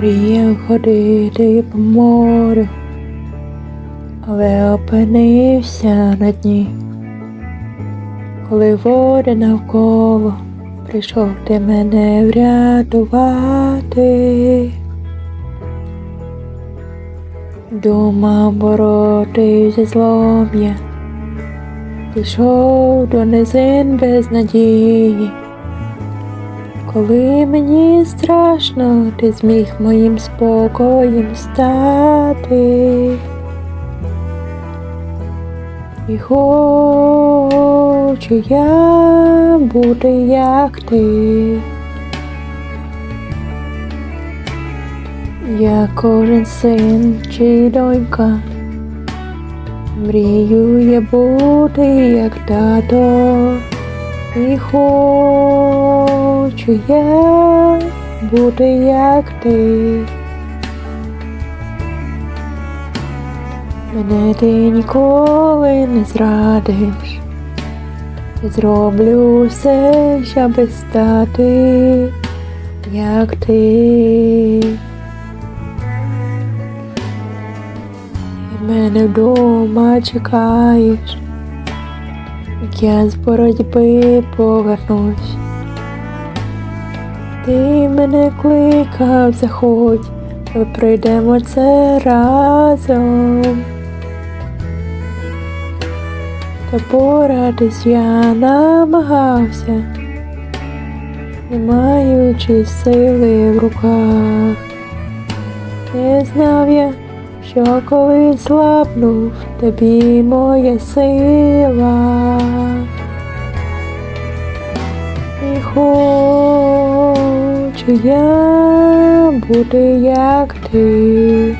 Мріяв ходити по морю, але опинився на дні. Коли води навколо прийшов ти мене врятувати. Думав боротись зі злом пішов до низин без надії. Коли мені страшно, ти зміг моїм спокоєм стати. І хочу я бути як ти. Я кожен син чи донька, мрію я бути як тато. І хочу я бути як ти. Мене ти ніколи не зрадиш. Зроблю все, щоб стати, як. Ти мене вдома чекаєш. Я з боротьби повернусь. Ти мене кликав, заходь, ми пройдемо це разом. Та порадись я намагався, не маючи сили в руках. Що коли слабнув тобі моя сила. І хочу я бути як ти.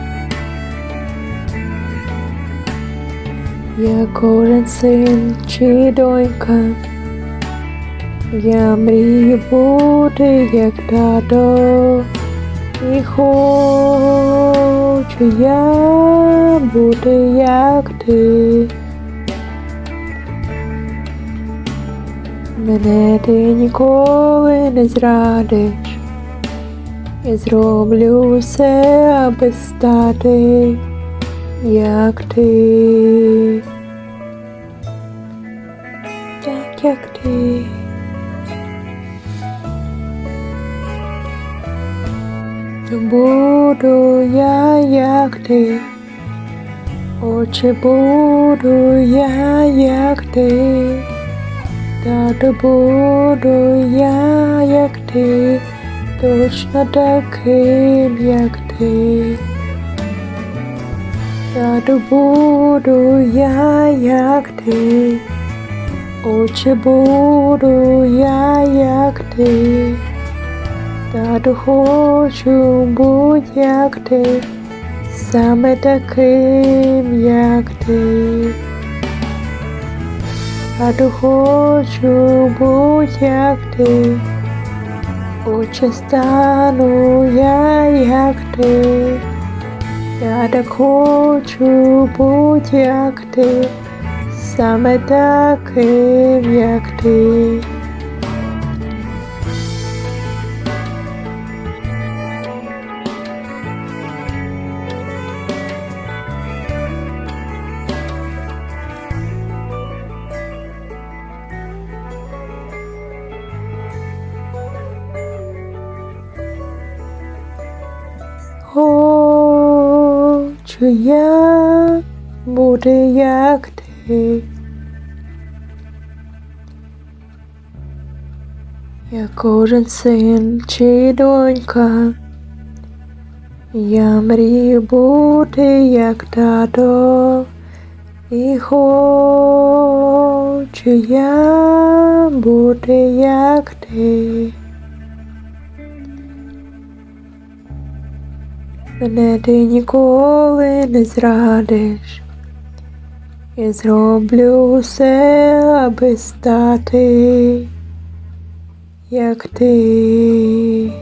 Я кожен син чи донька. Я мрію бути як тато. І хочу я бути як ти. Мене ти ніколи не зрадиш. Я зроблю все, аби стати, як ти. Так, як ти. Буду я, як ти, Отче, буду я, як ти, Тато буду я, як ти, точно таким, як ти. Тато буду я, як ти, Отче, буду я, як ти. Тату хочу будь як ти, саме таким, як ти. Тату хочу будь як ти, Отче стану я, як ти. Я так хочу будь як ти, саме таким, як ти. Хочу я бути як ти. Я кожен син чи донька. Я мрію бути як тато. І хочу я бути як ти. Мене ти ніколи не зрадиш. Я зроблю все, аби стати, як ти.